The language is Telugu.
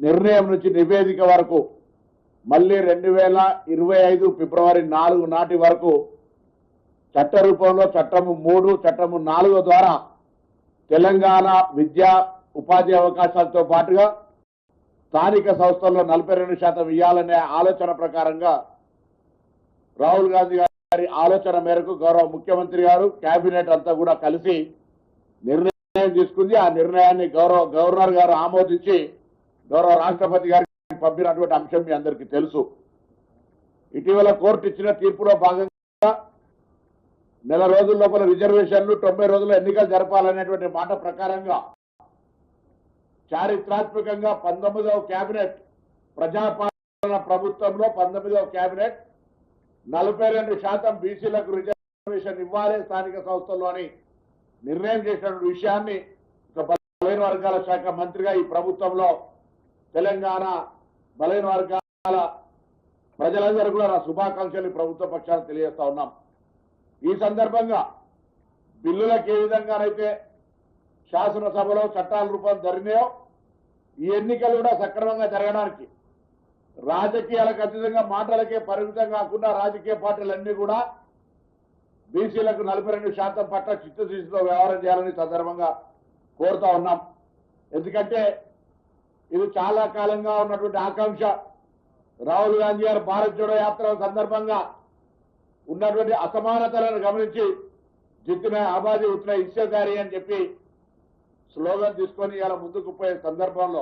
నిర్ణయం నుంచి నివేదిక వరకు మళ్ళీ రెండు వేల ఇరవై ఐదు ఫిబ్రవరి నాలుగు నాటి వరకు చట్ట రూపంలో చట్టము మూడు చట్టము నాలుగు ద్వారా తెలంగాణ విద్యా ఉపాధి అవకాశాలతో పాటుగా స్థానిక సంస్థల్లో నలభై రెండు శాతం ఇవ్వాలనే ఆలోచన ప్రకారంగా రాహుల్ గాంధీ గారి ఆలోచన మేరకు గౌరవ ముఖ్యమంత్రి గారు కేబినెట్ అంతా కూడా కలిసి నిర్ణయం తీసుకుంది. ఆ నిర్ణయాన్ని గౌరవ గవర్నర్ గారు ఆమోదించి గౌరవ రాష్ట్రపతి గారికి పంపినటువంటి అంశం మీ అందరికీ తెలుసు. ఇటీవల కోర్టు ఇచ్చిన తీర్పులో భాగంగా నెల రోజుల లోపల రిజర్వేషన్లు తొంభై రోజుల ఎన్నికలు జరపాలనేటువంటి మాట ప్రకారంగా చారిత్రాత్మకంగా పంతొమ్మిదవ కేబినెట్ ప్రజాపాలన ప్రభుత్వంలో పంతొమ్మిదవ కేబినెట్ నలభై రెండు శాతం బీసీలకు రిజర్వేషన్ ఇవ్వాలి స్థానిక సంస్థల్లోని నిర్ణయం చేసిన విషయాన్ని ఒక బలైన వర్గాల శాఖ మంత్రిగా ఈ ప్రభుత్వంలో తెలంగాణ బలైన వర్గాల ప్రజలందరూ కూడా నా శుభాకాంక్షలు ప్రభుత్వ పక్షాలు తెలియజేస్తా ఉన్నాం. ఈ సందర్భంగా బిల్లులకు ఏ విధంగానైతే శాసనసభలో చట్టాల రూపం జరిగినాయో ఈ ఎన్నికలు కూడా సక్రమంగా జరగడానికి రాజకీయాలకు అతీతంగా మాటలకే పరిమితం కాకుండా రాజకీయ పార్టీలన్నీ కూడా బీసీలకు నలభై రెండు శాతం పట్ల చిత్తశుద్ధితో వ్యవహారం చేయాలని సందర్భంగా కోరుతా ఉన్నాం. ఎందుకంటే ఇది చాలా కాలంగా ఉన్నటువంటి ఆకాంక్ష. రాహుల్ గాంధీ గారు భారత్ జోడో యాత్ర సందర్భంగా ఉన్నటువంటి అసమానతలను గమనించి జిత్తున ఆబాది ఉత్తున ఇచ్చేదారి అని చెప్పి స్లోగన్ తీసుకొని ఇలా ముందుకు పోయే సందర్భంలో